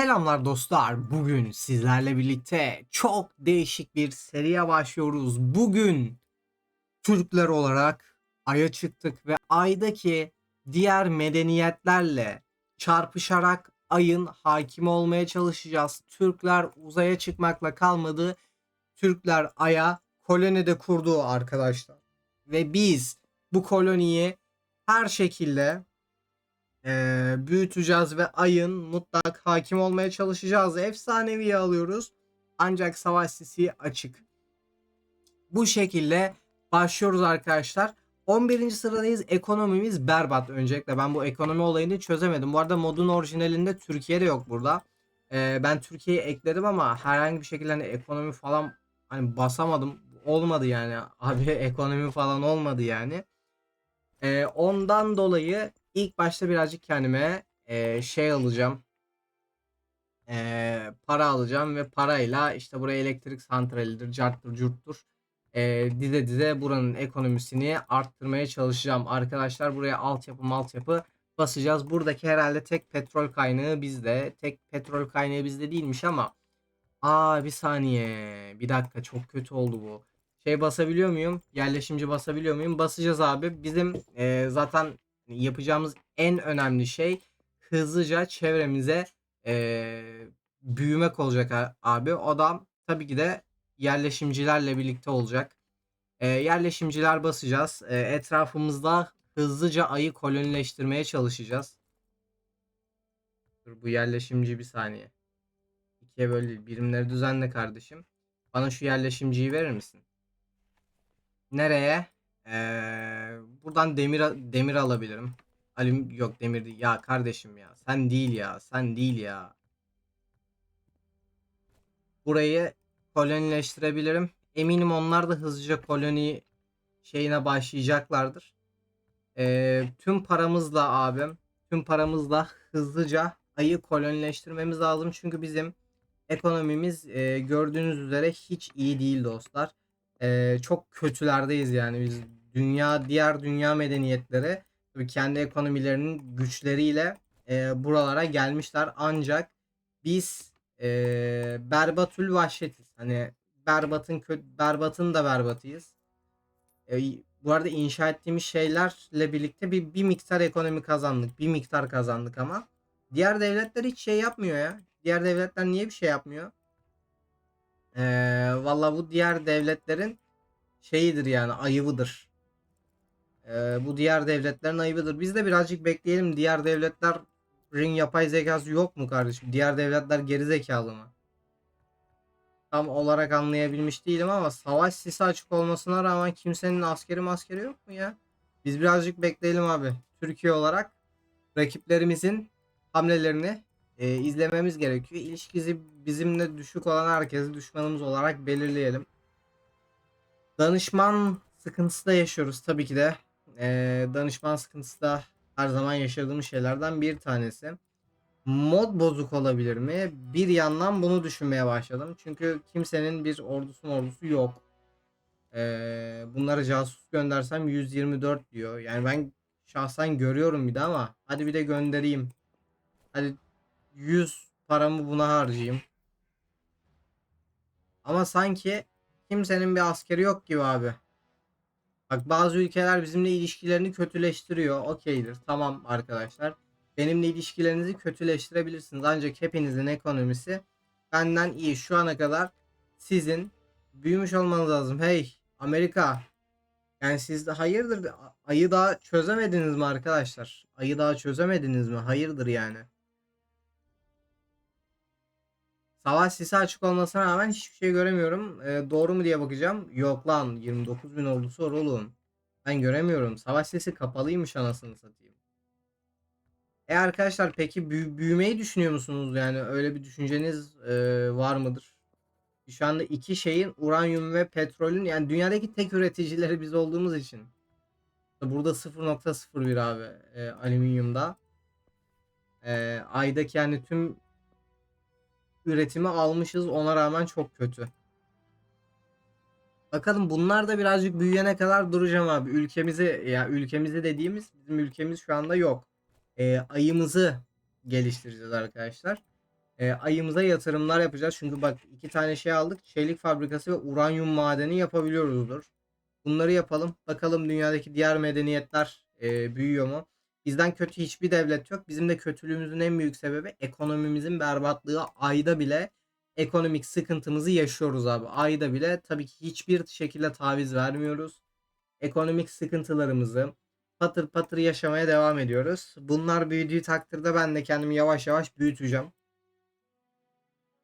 Selamlar dostlar. Bugün sizlerle birlikte çok değişik bir seriye başlıyoruz. Bugün Türkler olarak Ay'a çıktık ve Ay'daki diğer medeniyetlerle çarpışarak Ay'ın hakim olmaya çalışacağız. Türkler uzaya çıkmakla kalmadı. Türkler Ay'a koloni de kurdu arkadaşlar. Ve biz bu koloniyi her şekilde eee, büyüteceğiz ve ayın mutlak hakim olmaya çalışacağız. Efsanevi alıyoruz. Ancak savaş sisi açık. Bu şekilde başlıyoruz arkadaşlar. 11. sıradayız. Ekonomimiz berbat öncelikle. Ben bu ekonomi olayını çözemedim. Bu arada modun orijinalinde Türkiye'de yok burada. Eee, ben Türkiye'yi ekledim ama herhangi bir şekilde hani ekonomi falan hani basamadım. Olmadı yani. Abi ekonomi falan olmadı yani. Eee, ondan dolayı ilk başta birazcık kendime eee, şey alacağım. Eee, para alacağım ve parayla işte buraya elektrik santralidir, carttır, curttur. Eee, dize dize buranın ekonomisini arttırmaya çalışacağım. Arkadaşlar buraya altyapı maltyapı basacağız. Buradaki herhalde tek petrol kaynağı bizde. Tek petrol kaynağı bizde değilmiş ama. Aa bir saniye. Bir dakika çok kötü oldu bu. Şey basabiliyor muyum? Yerleşimci basabiliyor muyum? Basacağız abi. Bizim eee, zaten yapacağımız en önemli şey hızlıca çevremize eee, büyümek olacak abi. O da tabii ki de yerleşimcilerle birlikte olacak. Eee, yerleşimciler basacağız. Eee, etrafımızda hızlıca ayı kolonileştirmeye çalışacağız. Dur bu yerleşimci bir saniye. İkiye değil. Birimleri düzenle kardeşim. Bana şu yerleşimciyi verir misin? Nereye? Eee, buradan demir demir alabilirim. Alüm yok demir. Ya kardeşim ya. Sen değil ya. Sen değil ya. Burayı kolonileştirebilirim. Eminim onlar da hızlıca koloni şeyine başlayacaklardır. Eee, tüm paramızla abim, tüm paramızla hızlıca ayı kolonileştirmemiz lazım. Çünkü bizim ekonomimiz eee, gördüğünüz üzere hiç iyi değil dostlar. Eee, çok kötülerdeyiz yani biz dünya diğer dünya medeniyetleri tabii kendi ekonomilerinin güçleriyle eee, buralara gelmişler ancak biz eee berbatül vahşetiz. Hani berbatın kö berbatın da berbatıyız. E, bu arada inşa ettiğimiz şeylerle birlikte bir, bir miktar ekonomi kazandık. Bir miktar kazandık ama. Diğer devletler hiç şey yapmıyor ya. Diğer devletler niye bir şey yapmıyor? Ee, Valla bu diğer devletlerin şeyidir yani ayıbıdır. Ee, bu diğer devletlerin ayıbıdır. Biz de birazcık bekleyelim. Diğer devletlerin yapay zekası yok mu kardeşim? Diğer devletler geri zekalı mı? tam olarak anlayabilmiş değilim ama savaş sisi açık olmasına rağmen kimsenin askeri maskeri yok mu ya? Biz birazcık bekleyelim abi. Türkiye olarak rakiplerimizin hamlelerini e, izlememiz gerekiyor. İlişkisi bizimle düşük olan herkesi düşmanımız olarak belirleyelim. Danışman sıkıntısı da yaşıyoruz tabii ki de. E, danışman sıkıntısı da her zaman yaşadığımız şeylerden bir tanesi mod bozuk olabilir mi? Bir yandan bunu düşünmeye başladım. Çünkü kimsenin bir ordusu ordusu yok. Ee, bunlara casus göndersem 124 diyor. Yani ben şahsen görüyorum bir de ama hadi bir de göndereyim. Hadi 100 paramı buna harcayayım. Ama sanki kimsenin bir askeri yok gibi abi. Bak bazı ülkeler bizimle ilişkilerini kötüleştiriyor. Okeydir. Tamam arkadaşlar benimle ilişkilerinizi kötüleştirebilirsiniz. Ancak hepinizin ekonomisi benden iyi. Şu ana kadar sizin büyümüş olmanız lazım. Hey Amerika. Yani siz de hayırdır ayı daha çözemediniz mi arkadaşlar? Ayı daha çözemediniz mi? Hayırdır yani. Savaş sisi açık olmasına rağmen hiçbir şey göremiyorum. Ee, doğru mu diye bakacağım. Yok lan 29 bin ordusu var oğlum. Ben göremiyorum. Savaş sesi kapalıymış anasını satayım. E arkadaşlar peki büyü- büyümeyi düşünüyor musunuz? Yani öyle bir düşünceniz e, var mıdır? Şu anda iki şeyin uranyum ve petrolün yani dünyadaki tek üreticileri biz olduğumuz için. Burada 0.01 abi e, alüminyumda. E, aydaki yani tüm üretimi almışız ona rağmen çok kötü. Bakalım bunlar da birazcık büyüyene kadar duracağım abi. Ülkemizi ya ülkemizi dediğimiz bizim ülkemiz şu anda yok e, ayımızı geliştireceğiz arkadaşlar. Ee, ayımıza yatırımlar yapacağız. Çünkü bak iki tane şey aldık. Çelik fabrikası ve uranyum madeni yapabiliyoruzdur. Bunları yapalım. Bakalım dünyadaki diğer medeniyetler e, büyüyor mu? Bizden kötü hiçbir devlet yok. Bizim de kötülüğümüzün en büyük sebebi ekonomimizin berbatlığı. Ayda bile ekonomik sıkıntımızı yaşıyoruz abi. Ayda bile tabii ki hiçbir şekilde taviz vermiyoruz. Ekonomik sıkıntılarımızı patır patır yaşamaya devam ediyoruz. Bunlar büyüdüğü takdirde ben de kendimi yavaş yavaş büyüteceğim.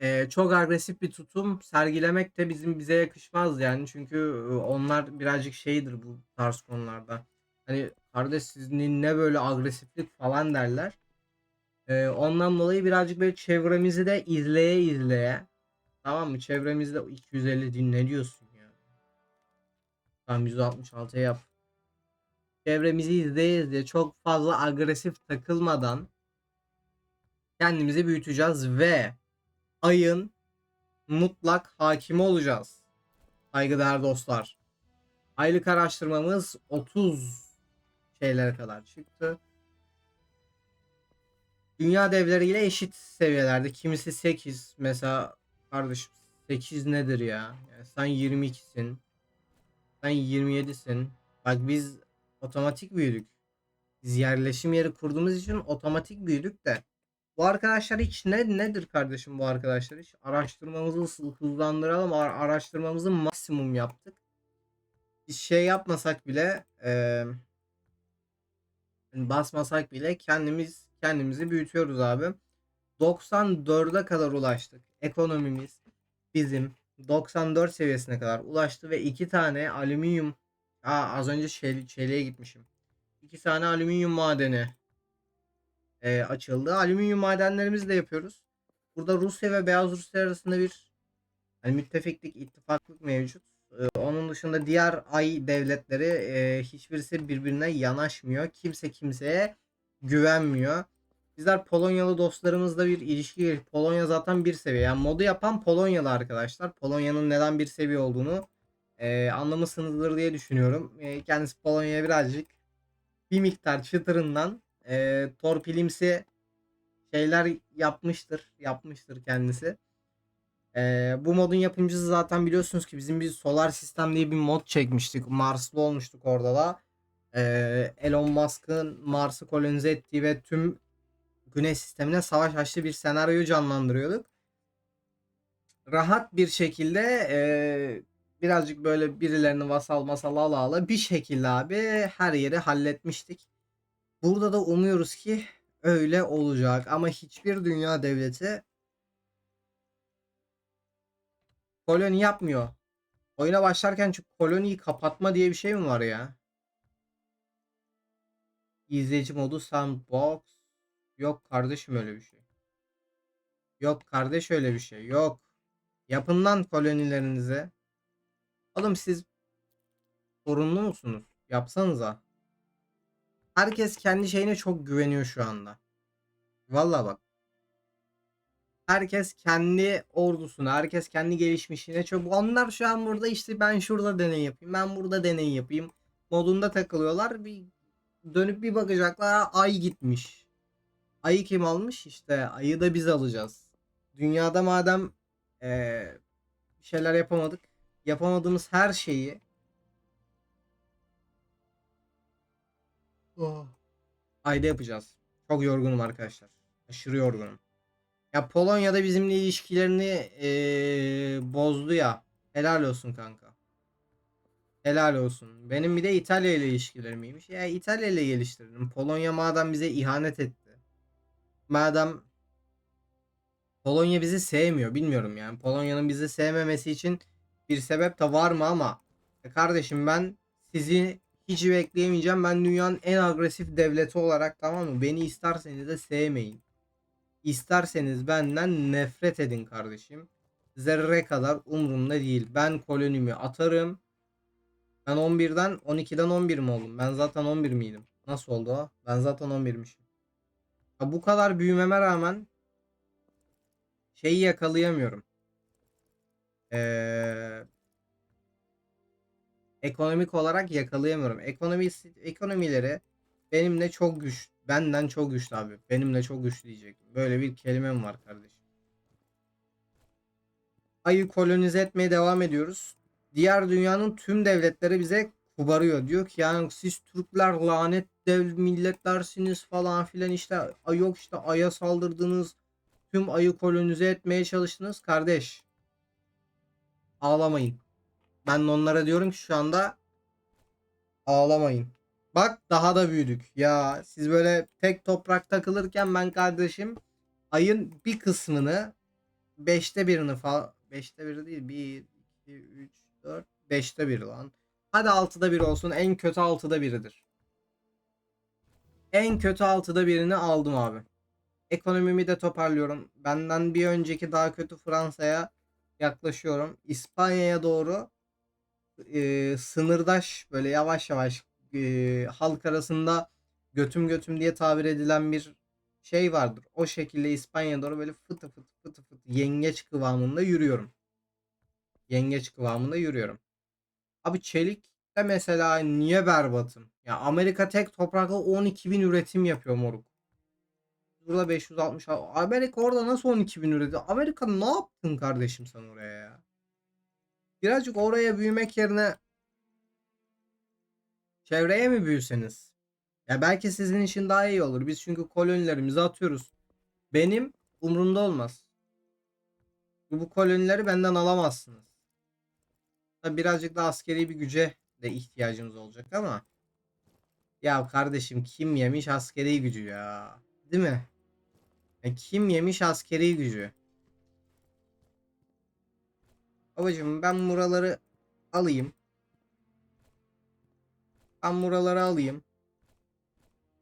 Ee, çok agresif bir tutum sergilemek de bizim bize yakışmaz yani. Çünkü onlar birazcık şeydir bu tarz konularda. Hani kardeş sizin ne böyle agresiflik falan derler. Ee, ondan dolayı birazcık böyle çevremizi de izleye izleye tamam mı? Çevremizde 250 din ya? Tamam 166'ya yap. Çevremizi izleye izleye çok fazla agresif takılmadan kendimizi büyüteceğiz ve ayın mutlak hakimi olacağız. Saygıdeğer dostlar. Aylık araştırmamız 30 şeylere kadar çıktı. Dünya devleriyle eşit seviyelerde. Kimisi 8 mesela kardeşim 8 nedir ya? Yani sen 22'sin. Sen 27'sin. Bak biz otomatik büyüdük. Biz yerleşim yeri kurduğumuz için otomatik büyüdük de. Bu arkadaşlar hiç ne nedir kardeşim bu arkadaşlar hiç araştırmamızı hız- hızlandıralım Ar- araştırmamızı maksimum yaptık. Biz şey yapmasak bile eee, basmasak bile kendimiz kendimizi büyütüyoruz abi. 94'e kadar ulaştık. Ekonomimiz bizim 94 seviyesine kadar ulaştı ve iki tane alüminyum Aa, az önce çel çeliğe gitmişim. İki tane alüminyum madeni e, açıldı. Alüminyum madenlerimizi de yapıyoruz. Burada Rusya ve Beyaz Rusya arasında bir hani müttefiklik, ittifaklık mevcut. E, onun dışında diğer ay devletleri e, hiçbirisi birbirine yanaşmıyor. Kimse kimseye güvenmiyor. Bizler Polonyalı dostlarımızla bir ilişki Polonya zaten bir seviye. Yani modu yapan Polonyalı arkadaşlar. Polonya'nın neden bir seviye olduğunu e, anlamışsınızdır diye düşünüyorum. E, kendisi Polonya'ya birazcık bir miktar çıtırından e, torpilimsi şeyler yapmıştır. Yapmıştır kendisi. E, bu modun yapımcısı zaten biliyorsunuz ki bizim bir solar sistem diye bir mod çekmiştik. Marslı olmuştuk orada da. E, Elon Musk'ın Mars'ı kolonize ettiği ve tüm Güneş sistemine savaş açtığı bir senaryoyu canlandırıyorduk. Rahat bir şekilde e, birazcık böyle birilerini vasal masal ala ala bir şekilde abi her yeri halletmiştik. Burada da umuyoruz ki öyle olacak ama hiçbir dünya devleti koloni yapmıyor. Oyuna başlarken çünkü koloniyi kapatma diye bir şey mi var ya? İzleyici modu sandbox. Yok kardeşim öyle bir şey. Yok kardeş öyle bir şey. Yok. Yapın lan kolonilerinizi. Oğlum siz sorunlu musunuz? Yapsanıza. Herkes kendi şeyine çok güveniyor şu anda. Vallahi bak. Herkes kendi ordusuna, herkes kendi gelişmişine çok. Onlar şu an burada işte ben şurada deney yapayım, ben burada deney yapayım modunda takılıyorlar. Bir dönüp bir bakacaklar ay gitmiş. Ayı kim almış? İşte ayı da biz alacağız. Dünyada madem eee, bir şeyler yapamadık. Yapamadığımız her şeyi Oh. ayda yapacağız. Çok yorgunum arkadaşlar. Aşırı yorgunum. Ya Polonya'da bizimle ilişkilerini eee, bozdu ya. Helal olsun kanka. Helal olsun. Benim bir de İtalya ile ilişkilerim iyiymiş. Ya İtalya ile geliştirdim. Polonya madem bize ihanet etti. Madem Polonya bizi sevmiyor. Bilmiyorum yani. Polonya'nın bizi sevmemesi için bir sebep de var mı ama e kardeşim ben sizi hiç bekleyemeyeceğim. Ben dünyanın en agresif devleti olarak tamam mı? Beni isterseniz de sevmeyin. İsterseniz benden nefret edin kardeşim. Zerre kadar umurumda değil. Ben kolonimi atarım. Ben 11'den 12'den 11 mi oldum? Ben zaten 11 miydim? Nasıl oldu o? Ben zaten 11'mişim. Ya bu kadar büyümeme rağmen şeyi yakalayamıyorum. Ee, ekonomik olarak yakalayamıyorum. Ekonomi ekonomileri benimle çok güç, benden çok güçlü abi. Benimle çok güçlü diyecektim. Böyle bir kelimem var kardeşim. ayı kolonize etmeye devam ediyoruz. Diğer dünyanın tüm devletleri bize kubarıyor. Diyor ki yani siz Türkler lanet dev milletlersiniz falan filan işte yok işte aya saldırdınız. Tüm ayı kolonize etmeye çalıştınız. Kardeş ağlamayın. Ben onlara diyorum ki şu anda ağlamayın. Bak daha da büyüdük. Ya siz böyle tek toprak takılırken ben kardeşim ayın bir kısmını beşte birini falan beşte biri değil bir iki üç dört beşte bir lan. Hadi altıda bir olsun en kötü altıda biridir. En kötü altıda birini aldım abi. Ekonomimi de toparlıyorum. Benden bir önceki daha kötü Fransa'ya yaklaşıyorum. İspanya'ya doğru e, sınırdaş böyle yavaş yavaş e, halk arasında götüm götüm diye tabir edilen bir şey vardır. O şekilde İspanya'ya doğru böyle fıtı fıtı fıtı fıtı yengeç kıvamında yürüyorum. Yengeç kıvamında yürüyorum. Abi çelik de mesela niye berbatım? Ya Amerika tek toprakla 12 bin üretim yapıyor moruk. Burada 560. Amerika orada nasıl 12 bin üretiyor? Amerika ne yaptın kardeşim sen oraya ya? Birazcık oraya büyümek yerine çevreye mi büyüseniz? Ya belki sizin için daha iyi olur. Biz çünkü kolonilerimizi atıyoruz. Benim umurumda olmaz. Bu kolonileri benden alamazsınız. Tabii birazcık da askeri bir güce de ihtiyacımız olacak ama ya kardeşim kim yemiş askeri gücü ya? Değil mi? Ya kim yemiş askeri gücü? Babacım ben buraları alayım. Ben buraları alayım.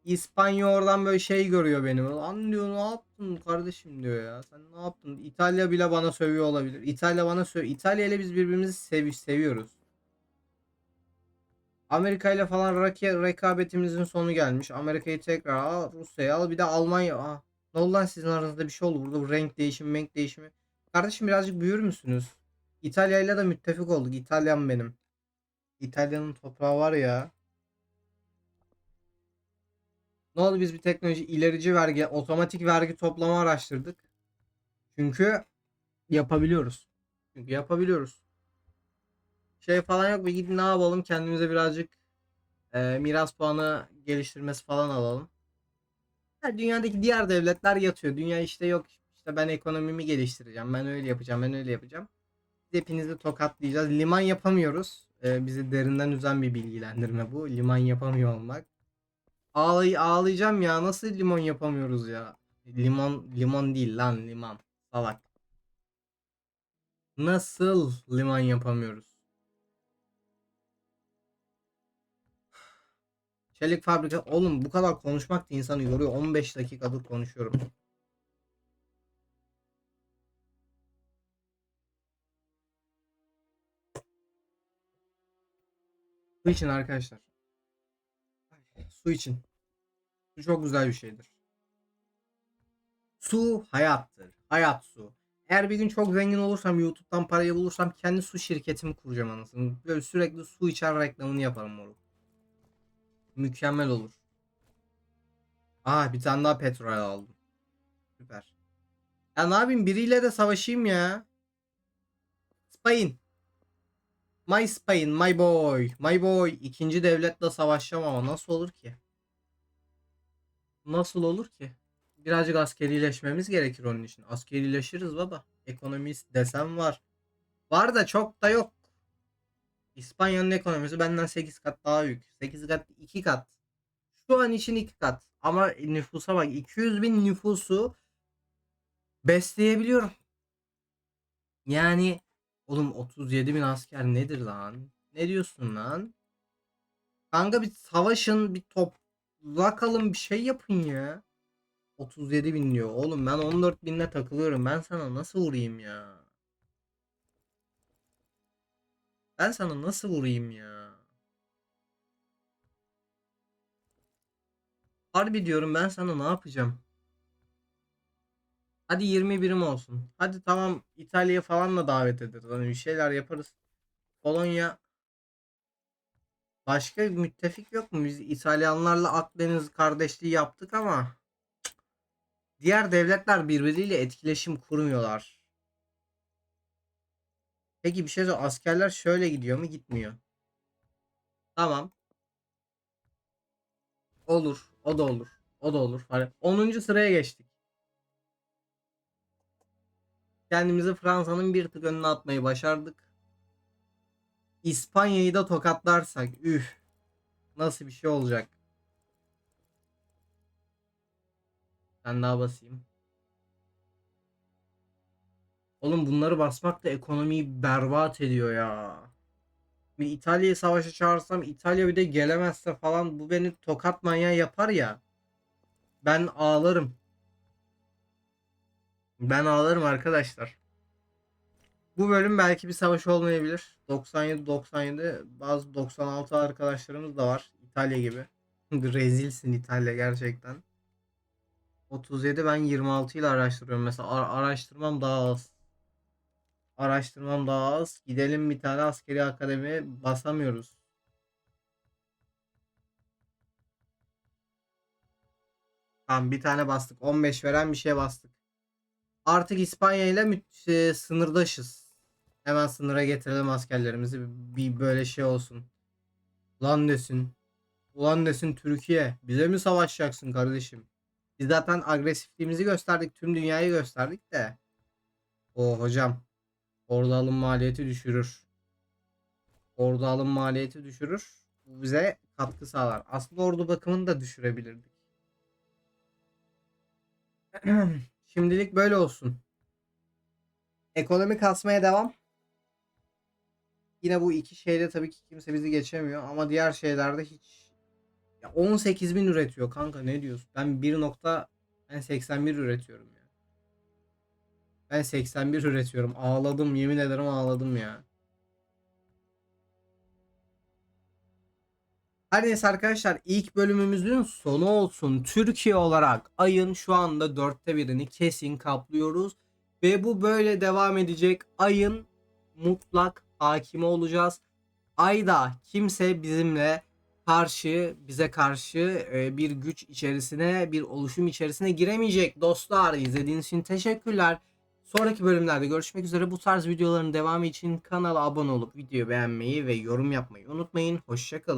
İspanya oradan böyle şey görüyor beni. Lan diyor ne yaptın kardeşim diyor ya. Sen ne yaptın? İtalya bile bana sövüyor olabilir. İtalya bana sövüyor. İtalya ile biz birbirimizi sev seviyoruz. Amerika ile falan rake- rekabetimizin sonu gelmiş. Amerika'yı tekrar al, Rusya'yı al bir de Almanya. Aa, ne oldu lan sizin aranızda bir şey oldu. Burada bu renk değişimi, renk değişimi. Kardeşim birazcık büyür müsünüz? İtalya ile de müttefik olduk. İtalyan benim. İtalya'nın toprağı var ya. Ne oldu biz bir teknoloji ilerici vergi, otomatik vergi toplama araştırdık. Çünkü yapabiliyoruz. Çünkü yapabiliyoruz. Şey falan yok. Bir gidin ne yapalım kendimize birazcık e, miras puanı geliştirmesi falan alalım. Ha, dünyadaki diğer devletler yatıyor. Dünya işte yok. İşte ben ekonomimi geliştireceğim. Ben öyle yapacağım. Ben öyle yapacağım. Hepinizi tokatlayacağız. Liman yapamıyoruz. E, bizi derinden üzen bir bilgilendirme bu. Liman yapamıyor olmak. Ağlay ağlayacağım ya. Nasıl limon yapamıyoruz ya? Limon limon değil lan liman. Salak. Nasıl liman yapamıyoruz? Çelik fabrika. Oğlum bu kadar konuşmak da insanı yoruyor. 15 dakikadır konuşuyorum. Su için arkadaşlar. Su için. Su çok güzel bir şeydir. Su hayattır. Hayat su. Eğer bir gün çok zengin olursam YouTube'dan parayı bulursam kendi su şirketimi kuracağım anasını. Böyle sürekli su içer reklamını yaparım moruk. Mükemmel olur. Aa bir tane daha petrol aldım. Süper. Ya ne yapayım biriyle de savaşayım ya. Spain. My Spain, my boy, my boy. İkinci devletle savaşacağım ama nasıl olur ki? Nasıl olur ki? Birazcık askerileşmemiz gerekir onun için. Askerileşiriz baba. Ekonomist desem var. Var da çok da yok. İspanya'nın ekonomisi benden 8 kat daha büyük. 8 kat 2 kat. Şu an için 2 kat. Ama nüfusa bak 200 bin nüfusu besleyebiliyorum. Yani oğlum 37 bin asker nedir lan? Ne diyorsun lan? Kanka bir savaşın bir toprak alın bir şey yapın ya. 37 bin diyor. Oğlum ben 14 binle takılıyorum. Ben sana nasıl vurayım ya? Ben sana nasıl vurayım ya? Harbi diyorum ben sana ne yapacağım? Hadi 20 birim olsun. Hadi tamam İtalya'ya falan da davet ederiz. Hani bir şeyler yaparız. Polonya Başka müttefik yok mu? Biz İtalyanlarla Akdeniz kardeşliği yaptık ama diğer devletler birbiriyle etkileşim kurmuyorlar. Peki bir şey sor. Askerler şöyle gidiyor mu? Gitmiyor. Tamam. Olur. O da olur. O da olur. Hani 10. sıraya geçtik. Kendimizi Fransa'nın bir tık önüne atmayı başardık. İspanya'yı da tokatlarsak üf. Nasıl bir şey olacak? Ben daha basayım. Oğlum bunları basmak da ekonomiyi berbat ediyor ya. Bir İtalya'yı savaşa çağırsam İtalya bir de gelemezse falan bu beni tokat manyağı yapar ya. Ben ağlarım. Ben ağlarım arkadaşlar. Bu bölüm belki bir savaş olmayabilir. 97-97 bazı 96 arkadaşlarımız da var. İtalya gibi. Rezilsin İtalya gerçekten. 37 ben 26 ile araştırıyorum. Mesela ara- araştırmam daha az. Araştırmam daha az. Gidelim bir tane askeri akademi basamıyoruz. Tamam bir tane bastık. 15 veren bir şey bastık. Artık İspanya ile mü- e, sınırdaşız. Hemen sınıra getirelim askerlerimizi. Bir, böyle şey olsun. Ulan desin. Ulan desin Türkiye. Bize mi savaşacaksın kardeşim? Biz zaten agresifliğimizi gösterdik. Tüm dünyayı gösterdik de. O hocam. Ordu alım maliyeti düşürür. Ordu alım maliyeti düşürür. Bu bize katkı sağlar. Aslında ordu bakımını da düşürebilirdik. Şimdilik böyle olsun. Ekonomi kasmaya devam. Yine bu iki şeyde tabii ki kimse bizi geçemiyor ama diğer şeylerde hiç ya 18 bin üretiyor kanka ne diyorsun? Ben 1 nokta ben 81 üretiyorum ya. Ben 81 üretiyorum. Ağladım yemin ederim ağladım ya. Her neyse arkadaşlar ilk bölümümüzün sonu olsun. Türkiye olarak ayın şu anda dörtte birini kesin kaplıyoruz. Ve bu böyle devam edecek. Ayın mutlak hakimi olacağız. Ayda kimse bizimle karşı bize karşı e, bir güç içerisine bir oluşum içerisine giremeyecek dostlar. İzlediğiniz için teşekkürler. Sonraki bölümlerde görüşmek üzere. Bu tarz videoların devamı için kanala abone olup videoyu beğenmeyi ve yorum yapmayı unutmayın. Hoşçakalın.